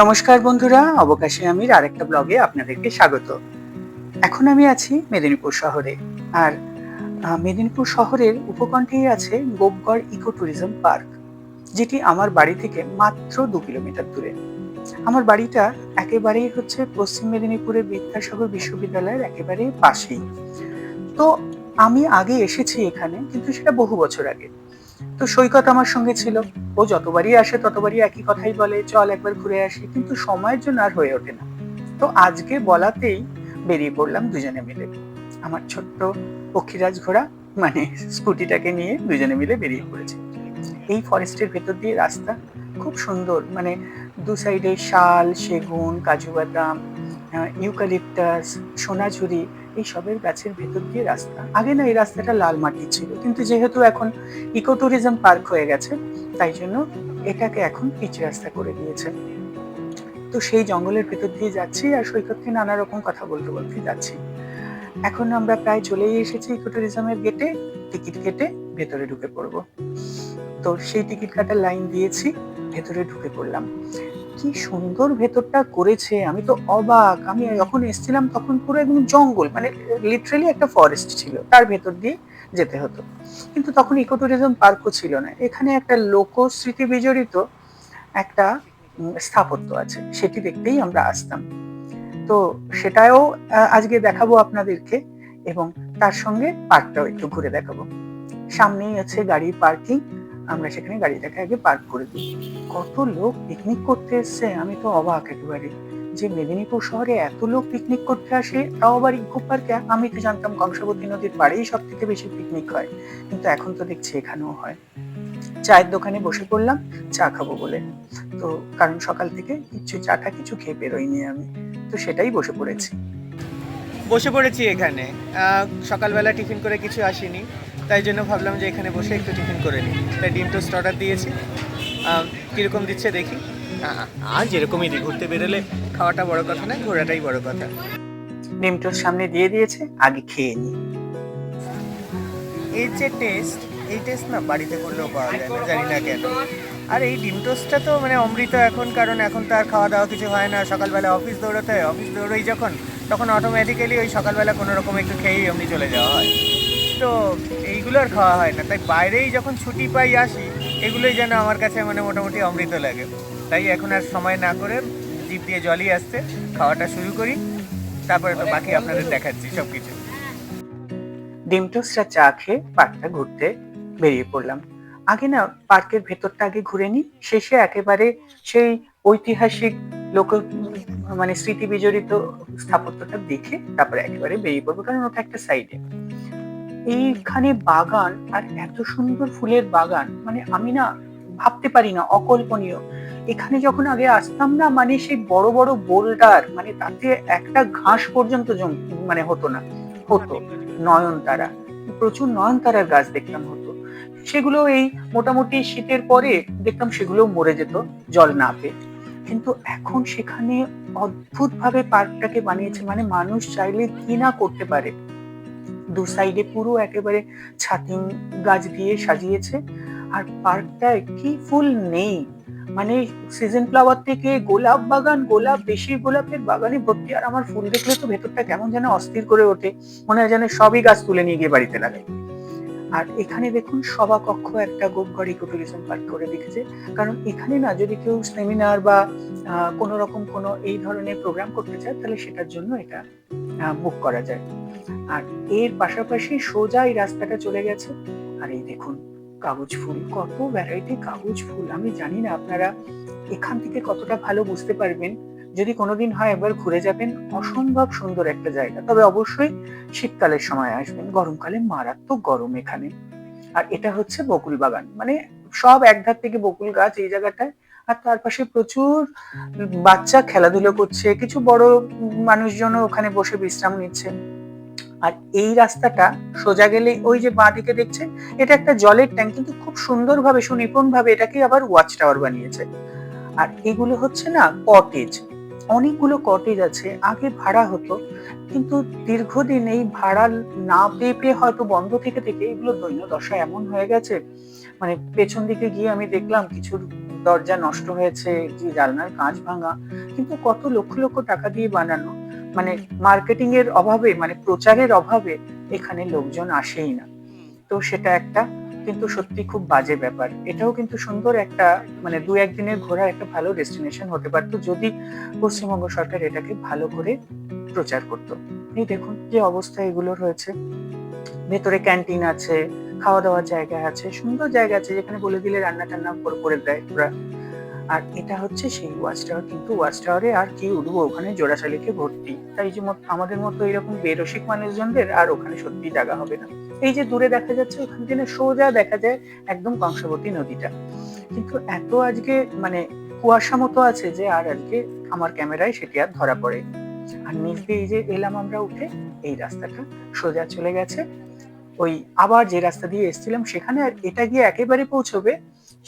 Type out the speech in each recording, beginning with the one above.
নমস্কার বন্ধুরা, অবকাশে আমির, আরেকটা ব্লগে আপনাদেরকে স্বাগত। এখন আমি আছি মেদিনীপুর শহরে, আর মেদিনীপুর শহরের উপকণ্ঠেই আছে গোপগড় ইকো ট্যুরিজম পার্ক, যেটি আমার বাড়ি থেকে মাত্র দু কিলোমিটার দূরে। আমার বাড়িটা একেবারেই হচ্ছে পশ্চিম মেদিনীপুরের বিদ্যাসাগর বিশ্ববিদ্যালয়ের একেবারেই পাশেই। তো আমি আগে এসেছি এখানে, কিন্তু সেটা বহু বছর আগে। তো সৈকত আমার সঙ্গে ছিল। ও যতবারই আসে ততবারই একই কথাই বলে চল একবার ঘুরে আসি। কিন্তু সময়ের জন্য আর হয়ে ওঠে না। তো আজকে বলাতেই বেরিয়ে পড়লাম দুজনে মিলে। আমার ছোট্ট পক্ষীরাজ ঘোড়া মানে স্কুটিটাকে নিয়ে দুজনে মিলে বেরিয়ে পড়েছে। এই ফরেস্টের ভেতর দিয়ে রাস্তা খুব সুন্দর। মানে দু সাইডে শাল সেগুন কাজু বাদাম আহ, ইউক্যালিপটাস সোনাঝুরি এই সবের গাছের ভেতর দিয়ে রাস্তা। আগে না এই রাস্তাটা লাল মাটি ছিল, কিন্তু যেহেতু এখন ইকো ট্যুরিজম পার্ক হয়ে গেছে, তাই জন্য এটাকে এখন পিচ রাস্তা করে দিয়েছে। তো সেই জঙ্গলের ভেতর দিয়ে যাচ্ছি আর সৈকতকে নানা রকম কথা বলতে বলতে যাচ্ছি। এখন আমরা প্রায় চলেই এসেছি ইকো ট্যুরিজমের গেটে, টিকিট কেটে ভেতরে ঢুকে পড়ব। তো সেই টিকিট কাটার লাইন দিয়েছি, ভেতরে ঢুকে পড়লাম। কি সুন্দর ভেতরটা করেছে। আমি তো অবাক। আমি যখন এসেছিলাম তখন পুরো একদম জঙ্গল মানে লিটারালি একটা ফরেস্ট ছিল, তার ভেতর দিয়ে যেতে হতো। কিন্তু তখন ইকো ট্যুরিজম পার্কও ছিল না। এখানে একটা লোকস্মৃতি বিজড়িত একটা স্থাপত্য আছে। সেটি দেখতেই আমরা আসতাম। তো সেটাও আজকে দেখাবো আপনাদেরকে এবং তার সঙ্গে পার্কটাও একটু ঘুরে দেখাবো। সামনেই আছে গাড়ির পার্কিং আমরা সেখানে গাড়িটাকে আগে পার্ক করে দিই। কত লোক পিকনিক করতে এসছে, আমি তো অবাক একেবারে। যে মেদিনীপুর শহরে এত লোক পিকনিক করতে আসে, তাও আবার ইকো পার্কে আমি তো জানতাম কংসাবতী নদীর পাড়েই সব থেকে বেশি পিকনিক হয়। কিন্তু এখন তো দেখছি এখানেও হয়। চায়ের দোকানে বসে পড়লাম, চা খাব বলে। তো কারণ সকাল থেকে কিছু চা চাটা কিছু খেয়ে বেরোইনি আমি। তো সেটাই বসে পড়েছি। বসে পড়েছি এখানে। সকালবেলা টিফিন করে কিছু আসিনি। তাই জন্য ভাবলাম যে এখানে বসে একটু টিফিন করে নিই। তাই ডিম টোস্ট অর্ডার দিয়েছি। কীরকম দিচ্ছে দেখি। আর যেরকমই দিই ঘুরতে বেরোলে খাওয়াটা বড় কথা না ঘোরাটাই বড় কথা। ডিমটোর সামনে দিয়ে দিয়েছে আগে খেয়ে নিই। এই যে টেস্ট এই টেস্ট না বাড়িতে করলেও পাওয়া যায় না জানি না কেন। আর এই ডিম টোস্টটা তো মানে অমৃত এখন কারণ এখন তো আর খাওয়া দাওয়া কিছু হয় না। সকালবেলা অফিস দৌড়াতে হয় অফিস দৌড়োই যখন তখন অটোমেটিক্যালি ওই সকালবেলা কোনো রকম একটু খেয়েই এমনি চলে যাওয়া হয়। তো এইগুলো আর খাওয়া হয় না। তাই বাইরেই যখন ছুটি পাই আসি, এগুলোই যেন আমার কাছে মানে মোটামুটি অমৃত লাগে। তাই এখন আর সময় না করে জিভ দিয়ে জলই আসতে খাওয়াটা শুরু করি, তারপরে তো বাকি আপনাদের দেখাচ্ছি সব কিছু ডিম টোস্টটা চা খেয়ে পার্কটা ঘুরতে বেরিয়ে পড়লাম। আগে না পার্কের ভেতরটা আগে ঘুরে নি শেষে একেবারে সেই ঐতিহাসিক লোক মানে স্মৃতি বিজড়িত স্থাপত্যটা দেখে তারপরে একেবারে বেরিয়ে পড়ব, কারণ ওটা একটা সাইডে এইখানে বাগান আর এত সুন্দর ফুলের বাগান মানে আমি না ভাবতে পারি না, অকল্পনীয়। এখানে যখন আগে আসতাম না মানে সেই বড় বড় বোল্ডার মানে তাতে একটা ঘাস পর্যন্ত মানে হতো না, হতো, নয়নতারা। প্রচুর নয়নতারার গাছ দেখতাম হতো। সেগুলো এই মোটামুটি শীতের পরে দেখতাম সেগুলো মরে যেত, জল না পেয়ে। কিন্তু এখন সেখানে অদ্ভুত ভাবে পার্কটাকে বানিয়েছে মানে মানুষ চাইলে কি না করতে পারে। দু সাইডে পুরো একেবারে ছাতিম গাছ দিয়ে সাজিয়েছে। আর পার্কটায় কি ফুল নেই। মানে সিজন ফ্লাওয়ার থেকে গোলাপ বাগান, গোলাপ বেশি গোলাপের বাগানে ভর্তি। আর আমার ফুল দেখলে তো ভেতরটা কেমন যেন অস্থির করে ওঠে। মনে হয় যেন সবই গাছ তুলে নিয়ে গিয়ে বাড়িতে লাগাই। আর এখানে দেখুন সভা কক্ষ একটা গোপগড় ইকো ট্যুরিজম পার্ক করে রেখেছে। কারণ এখানে না যদি কেউ সেমিনার বা কোনো রকম কোনো এই ধরনের প্রোগ্রাম করতে চায়, তাহলে সেটার জন্য এটা বুক করা যায়। আর এর পাশাপাশি সোজা এই রাস্তাটা চলে গেছে। আর এই দেখুন, কাগজ ফুল, কত ভ্যারাইটি কাগজ ফুল। আমি জানি না আপনারা এখান থেকে কতটা ভালো বুঝতে পারবেন। যদি কোনোদিন হয় একবার ঘুরে যাবেন, অসম্ভব সুন্দর একটা জায়গা। তবে অবশ্যই শীতকালের সময় আসবেন, গরমকালে মারাত্মক গরম এখানে। আর এটা হচ্ছে বকুল বাগান। মানে সব একধার থেকে বকুল গাছ এই জায়গাটায়। আর তার পাশে প্রচুর বাচ্চা খেলাধুলো করছে, কিছু বড় মানুষজনও ওখানে বসে বিশ্রাম নিচ্ছে। আর এই রাস্তাটা সোজা গেলে ওই যে বাঁ দিকে দেখছেন এটা একটা জলের ট্যাঙ্ক, কিন্তু খুব সুন্দরভাবে সুনিপুণ ভাবে এটাকে আবার ওয়াচ টাওয়ার বানিয়েছে। আর এগুলো হচ্ছে না কটেজ অনেকগুলো কটেজ আছে, আগে ভাড়া হতো, কিন্তু দীর্ঘদিন এই ভাড়া না পেয়ে পেয়ে হয়তো বন্ধ থেকে থেকে এগুলো দৈন্য দশা এমন হয়ে গেছে। মানে পেছন দিকে গিয়ে আমি দেখলাম কিছু দরজা নষ্ট হয়েছে, যে জানলার কাঁচ ভাঙা, কিন্তু কত লক্ষ লক্ষ টাকা দিয়ে বানানো। মানে মার্কেটিং এর অভাবে মানে প্রচারের অভাবে এখানে লোকজন আসেই না। তো সেটা একটা। কিন্তু সত্যি খুব বাজে ব্যাপার। এটাও কিন্তু সুন্দর একটা মানে দু একদিনের ঘোরার একটা ভালো ডেস্টিনেশন হতে পারতো যদি পশ্চিমবঙ্গ সরকার এটাকে ভালো করে প্রচার করতো। এই দেখুন যে অবস্থা এগুলোর হয়েছে ভেতরে ক্যান্টিন আছে খাওয়া দাওয়ার জায়গা আছে, সুন্দর জায়গা আছে যেখানে বলে দিলে রান্না টান্না করে করে দেয় ওরা। আর এটা হচ্ছে সেই ওয়াচ টাওয়ার কিন্তু ওয়াচ টাওয়ারে আর কি উঠবো? ওখানে জোড়াশালিকে ভর্তি। তাই যে আমাদের মতো এরকম বেরসিক মানুষজনদের আর ওখানে সত্যি জায়গা হবে না। এই যে দূরে দেখা যাচ্ছে, ওখান থেকে সোজা দেখা যায় একদম কংসাবতী নদীটা। কিন্তু এত আজকে মানে কুয়াশা মতো আছে যে আর আজকে আমার ক্যামেরায় সেটি আর ধরা পড়ে আর নিচ এই যে এলাম আমরা উঠে, এই রাস্তাটা সোজা চলে গেছে। ওই আবার যে রাস্তা দিয়ে এসেছিলাম, সেখানে আর এটা গিয়ে একেবারে পৌঁছবে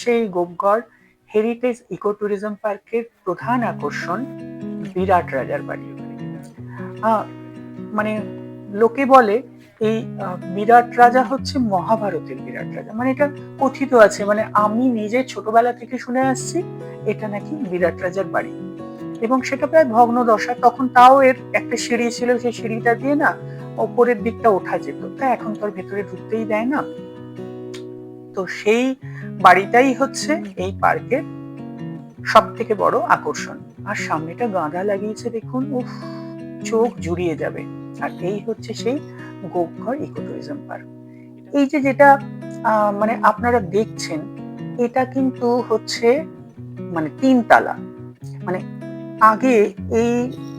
সেই গোপগড় হেরিটেজ ইকো ট্যুরিজম পার্কের প্রধান আকর্ষণ বিরাট রাজার বাড়ি। মানে লোকে বলে এই বিরাট রাজা হচ্ছে মহাভারতের বিরাট রাজা। মানে এটা কথিত আছে মানে আমি নিজে ছোটবেলা থেকে শুনে আসছি, এটা নাকি বিরাট রাজার বাড়ি। এবং সেটা প্রায় ভগ্ন দশা তখন তাও এর একটা সিঁড়ি ছিল, সেই সিঁড়িটা দিয়ে না ওপরের দিকটা ওঠা যেত। তা এখন তো ভেতরে ঢুকতেই দেয় না। তো সেই বাড়িটাই হচ্ছে এই পার্কের সব থেকে বড় আকর্ষণ। আর সামনেটা গাঁদা লাগিয়েছে দেখুন, উফ, চোখ জুড়িয়ে যাবে। আর এই হচ্ছে সেই গোপঘর ইকো ট্যুরিজম পার্ক এই যে যেটা মানে আপনারা দেখছেন, এটা কিন্তু হচ্ছে মানে তিন তালা মানে আগে এই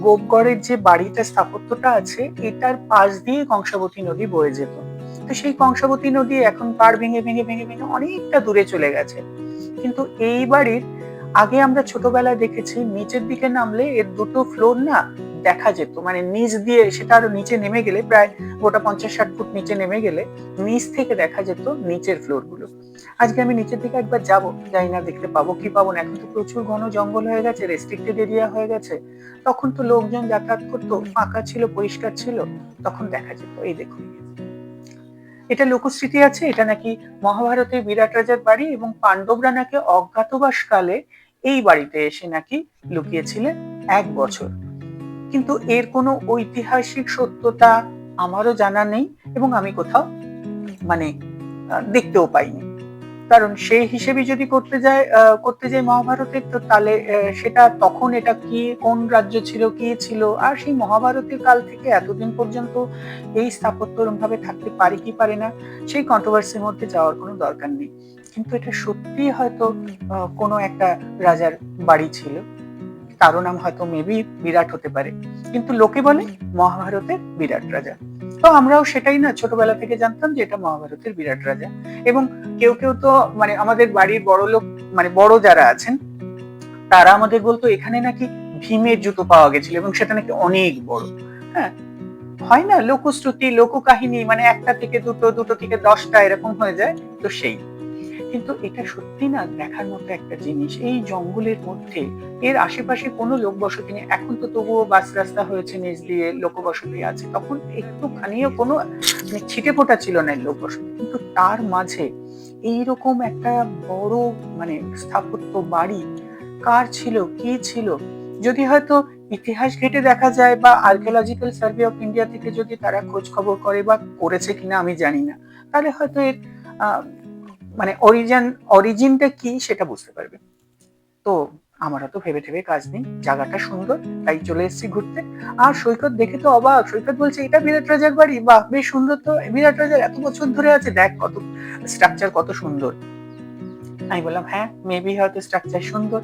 গোপগড়ের যে বাড়িটা, স্থাপত্যটা আছে, এটার পাশ দিয়ে কংসাবতী নদী বয়ে যেত। তো সেই কংসাবতী নদী এখন পার ভেঙে ভেঙে ভেঙে ভেঙে অনেকটা দূরে চলে গেছে। কিন্তু এই বাড়ির, আগে আমরা ছোটবেলায় দেখেছি, নিচের দিকে নামলে এর দুটো ফ্লোর না দেখা যেত মানে নিচ দিয়ে সেটা আরও নিচে নেমে গেলে প্রায় গোটা পঞ্চাশ ষাট ফুট নিচে নেমে গেলে নিচ থেকে দেখা যেত নিচের ফ্লোরগুলো। আজকে আমি নিচের দিকে একবার যাব, জানি না দেখতে পাবো কি পাবো এখন তো প্রচুর ঘন জঙ্গল হয়ে গেছে রেস্ট্রিক্টেড এরিয়া হয়ে গেছে। তখন তো লোকজন যাতায়াত করতো, ফাঁকা ছিল, পরিষ্কার ছিল, তখন দেখা যেত। এই দেখুন। এটা লোকস্মৃতি আছে, এটা নাকি মহাভারতের বিরাট রাজার বাড়ি এবং পাণ্ডবরা নাকি অজ্ঞাতবাস কালে এই বাড়িতে এসে নাকি লুকিয়েছিলেন এক বছর। কিন্তু এর কোনো ঐতিহাসিক সত্যতা আমারও জানা নেই এবং আমি কোথাও মানে দেখতেও পাইনি। কারণ সেই হিসেবে যদি করতে যায় করতে যাই মহাভারতের, তো তাহলে সেটা তখন এটা কি, কোন রাজ্য ছিল, কি ছিল? আর সেই মহাভারতের কাল থেকে এতদিন পর্যন্ত এই স্থাপত্য ভাবে থাকতে পারে কি পারে না, সেই কন্ট্রোভার্সির মধ্যে যাওয়ার কোনো দরকার নেই। কিন্তু এটা সত্যি হয়তো কোনো একটা রাজার বাড়ি ছিল। তারও নাম হয়তো মেবি বিরাট হতে পারে। কিন্তু লোকে বলে মহাভারতের বিরাট রাজা। তো আমরাও সেটাই না, ছোটবেলা থেকে জানতাম যে এটা মহাভারতের বিরাট রাজা। এবং কেউ কেউ তো মানে আমাদের বাড়ির বড় লোক মানে বড় যারা আছেন, তারা আমাদের বলতো, এখানে নাকি ভীমের জুতো পাওয়া গেছিল এবং সেটা নাকি অনেক বড়। হ্যাঁ হয় না? লোকশ্রুতি, লোককাহিনী মানে একটা থেকে দুটো দুটো থেকে দশটা এরকম হয়ে যায়, তো সেই। কিন্তু এটা সত্যি না, দেখার মতো একটা জিনিস। এই জঙ্গলের মধ্যে এর আশেপাশে কোনো লোক বসতি নেই। এখন তো তবুও বাস রাস্তা হয়েছে নিচ দিয়ে লোক বসতি আছে। তখন একটুখানিও কোনো মানে ছিটে ফোটা ছিল না লোক বসতি কিন্তু তার মাঝে এইরকম একটা বড় মানে স্থাপত্য বাড়ি, কার ছিল, কি ছিল? যদি হয়তো ইতিহাস ঘেটে দেখা যায় বা আর্কিওলজিক্যাল সার্ভে অফ ইন্ডিয়া থেকে যদি তারা খোঁজ খবর করে বা করেছে কিনা আমি জানি না। তাহলে হয়তো এর মানে অরিজিন অরিজিনটা কি সেটা বুঝতে পারবে। তো আমারও তো ভেবে ভেবে কাজ নেই, জায়গাটা সুন্দর, তাই চলে এসেছি ঘুরতে। আর সৈকত দেখে তো অবাক, সৈকত বলছে, এটা বিরাট রাজার বাড়ি, বাহ, বেশ সুন্দর তো বিরাট রাজার এত বছর ধরে আছে, দেখ কত স্ট্রাকচার কত সুন্দর। আমি বললাম হ্যাঁ মেবি হয়তো স্ট্রাকচার সুন্দর।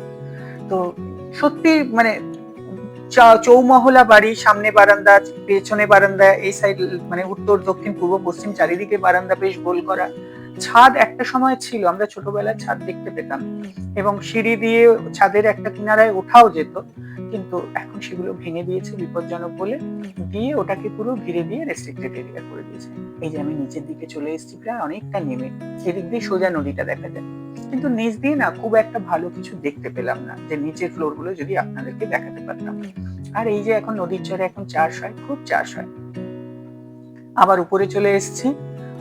তো সত্যি মানে চৌমহলা বাড়ি, সামনে বারান্দা, পেছনে বারান্দা, এই সাইড মানে উত্তর, দক্ষিণ, পূর্ব, পশ্চিম, চারিদিকে বারান্দা বেশ গোল করা। ছাদ একটা সময় ছিল, আমরা ছোটবেলায় ছাদ দেখতে পেতাম। এবং সিঁড়ি দিয়ে ছাদের একটা কিনারায় ওঠাও যেত, কিন্তু এখন সেগুলো ভেঙে দিয়েছে বিপজ্জনক বলে। দিয়ে ওটাকে পুরো ঘিরে দিয়ে রেস্ট্রিক্টেড এরিয়া করে দিয়েছে। এই যে আমি নিচের দিকে চলে এসেছি, প্রায় অনেকটা নেমে। এদিক দিয়ে সোজা নদীটা দেখা যায়। কিন্তু নিচ দিয়ে না খুব একটা ভালো কিছু দেখতে পেলাম না, যে নিচের ফ্লোরগুলো যদি আপনাদেরকে দেখাতে পারতাম। আর এই যে এখন নদীর চরে এখন চাষ হয়, খুব চাষ হয়। আবার উপরে চলে এসেছি।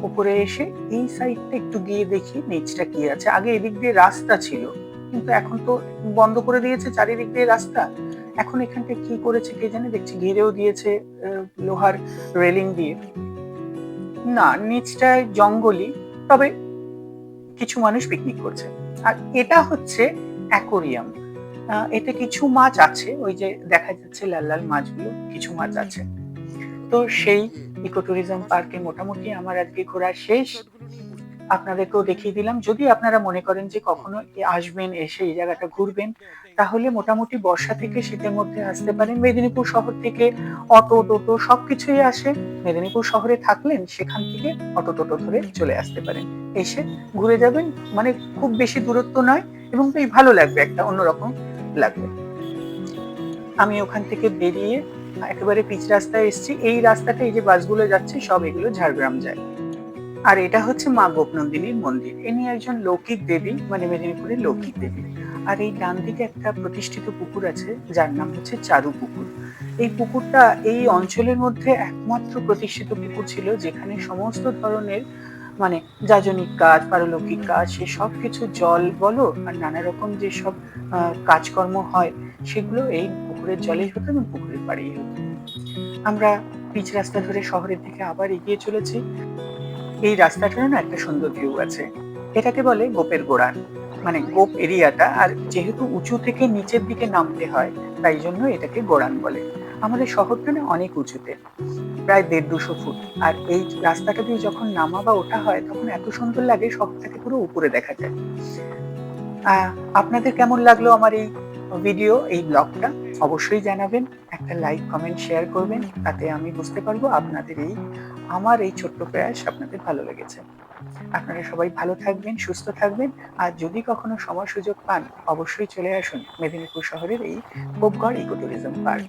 উপরে এসে এই সাইডটা একটু গিয়ে দেখি নিচটা কি আছে। আগে এদিক দিয়ে রাস্তা ছিল, কিন্তু এখন তো বন্ধ করে দিয়েছে চারিদিক দিয়ে রাস্তা। এখন এখানটা কি করেছে কে জানে? দেখছি ঘিরেও দিয়েছে লোহার রেলিং দিয়ে। না নিচটায় জঙ্গলই, তবে কিছু মানুষ পিকনিক করছে। আর এটা হচ্ছে অ্যাকোরিয়াম এতে কিছু মাছ আছে, ওই যে দেখা যাচ্ছে লাল লাল মাছগুলো, কিছু মাছ আছে। তো সেই ইকো ট্যুরিজম পার্কে মোটামুটি আমার আজকে ঘোরা শেষ। আপনাদেরকেও দেখিয়ে দিলাম। যদি আপনারা মনে করেন যে কখনো আসবেন, এসে এই জায়গাটা ঘুরবেন, তাহলে মোটামুটি বর্ষা থেকে শীতের মধ্যে আসতে পারেন। মেদিনীপুর শহর থেকে অটো, টোটো সবকিছুই আসে। মেদিনীপুর শহরে থাকলেন, সেখান থেকে অটো, টোটো ধরে চলে আসতে পারেন। এসে ঘুরে যাবেন। মানে খুব বেশি দূরত্ব নয় এবং বেশ ভালো লাগবে, একটা অন্যরকম লাগবে। আমি ওখান থেকে বেরিয়ে একেবারে পিচ রাস্তায় এসেছি। এই রাস্তাতে এই যে বাসগুলো যাচ্ছে, সব এগুলো ঝাড়গ্রাম যায়। আর এটা হচ্ছে মা গোপনন্দিনীর মন্দির। ইনি একজন লৌকিক দেবী মানে মেদিনীপুরের লৌকিক দেবী। আর এই ডান দিকে একটা প্রতিষ্ঠিত পুকুর আছে, যার নাম হচ্ছে চারু পুকুর। এই পুকুরটা এই অঞ্চলের মধ্যে একমাত্র প্রতিষ্ঠিত পুকুর ছিল, যেখানে সমস্ত ধরনের মানে যাজনিক কাজ, পারলৌকিক কাজ, সে সব কিছু জল বলো আর নানা রকম যেসব কাজকর্ম হয়, সেগুলো এই পুকুরের জলেই হতো এবং পুকুরের পাড়েই আমরা পিচ রাস্তা ধরে শহরের দিকে আবার এগিয়ে চলেছি। এই রাস্তাটারও না একটা সুন্দর ভিউ আছে। এটাকে বলে গোপের গোড়ান। মানে গোপ এরিয়াটা আর যেহেতু উঁচু থেকে নিচের দিকে নামতে হয়, তাই জন্য এটাকে গোড়ান বলে। আমাদের শহরটা না অনেক উঁচুতে, প্রায় দেড় দুশো ফুট। আর এই রাস্তাটা দিয়ে যখন নামা বা ওঠা হয়, তখন এত সুন্দর লাগে, শহরটাকে পুরো উপরে দেখা যায়। আপনাদের কেমন লাগল আমার এই ভিডিও এই ব্লগটা? অবশ্যই জানাবেন, একটা লাইক কমেন্ট শেয়ার করবেন, তাতে আমি বুঝতে পারব আপনাদের এই, আমার এই ছোট্ট প্রয়াস আপনাদের ভালো লেগেছে। আপনারা সবাই ভালো থাকবেন, সুস্থ থাকবেন, আর যদি কখনো সময় সুযোগ পান, অবশ্যই চলে আসুন মেদিনীপুর শহরের এই গোপগড় ইকো ট্যুরিজম পার্ক